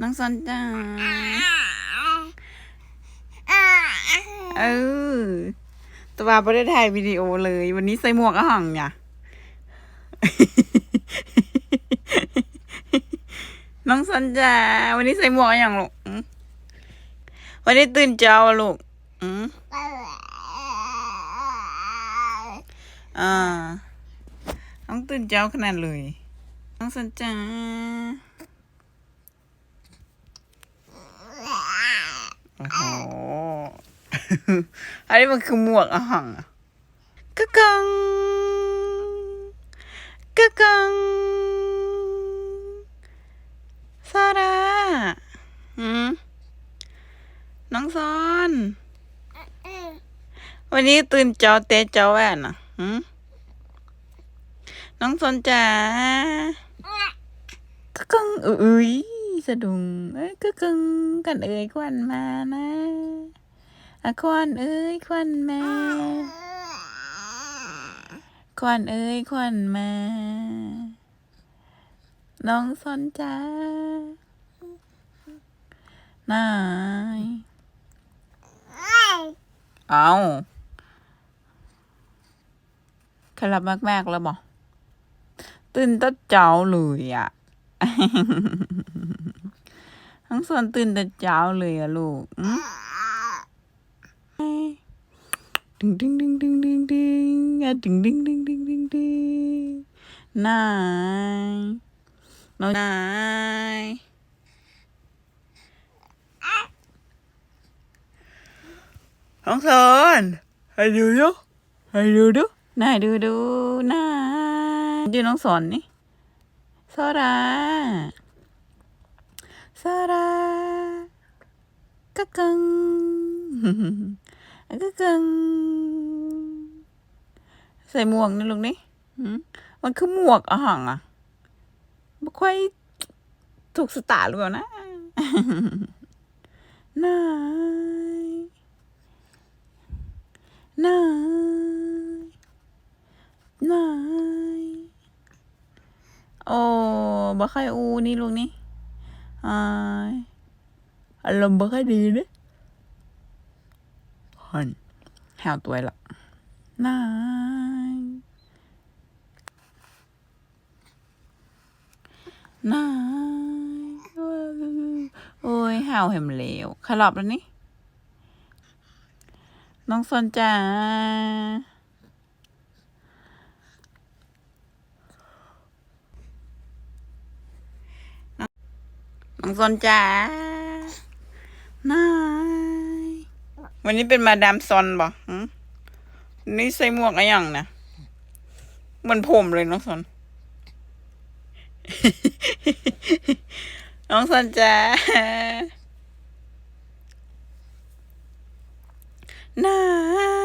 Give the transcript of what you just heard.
น้องซอนจ้าเออตัวาไม่ได้ถ่ายวิดีโอเลย วันนี้ใส่หมวกอะหังเนี่ยน้องซอนจ้าวันนี้ใส่หมวกอย่างลูกวันนี้ตื่นเช้าลูกอืมอ่าน้องตื่นเช้าขนาดเลย น้องซอนจ้า โอ้โหอันนี้มันคือหมวกอะหังอะกะกังกะกังซาดาหืมน้องซอน วันนี้ตื่นเจ้าเตะเจ้าแว่นอะหืมน้องซอนจ๋ากะกังเอ้ย สะดุ้งเอ้ยกะกังกันเอ้ยควันมานะอะควันเอ้ยควันมาควันเอ้ยควันมา น้องสนจ้านายเอาขลับมากๆแล้วบอกตื่นแตั้เจ้าเลยอะ ทั้งส่วนตื่นแต่เจ้าเลยอะลูกอืมดึงดึงดึงดึงดึงดึงอะดึงดึงดึงดึงดึงดึงนายน้องนายน้องสอนให้ดูดูให้ดูดูนายดูดูนายดูน้องสอนนี่สรา สรากะกังกะกัง ใส่หมวกนี่ลูกนี่มันคือหมวกอะหังอะไม่ค่อยถูกสตาร์หรือเปล่านะนายนายนายโอ้บ่ค่อยอูนี่ลูกนี่ อายอารมณ์บ่ค่อยดีเด้ฮันแหวตัวละนายนายโอ้ยแหวเห็มเหลวขลับแล้วนี่ น้องสนจ้า น้องสนจ้านายวันนี้เป็นมาดามซอนบ่หืมนี่ใส่หมวกอะไรอย่างนะมันผมเลยน้องสนน้องสนจ้านาย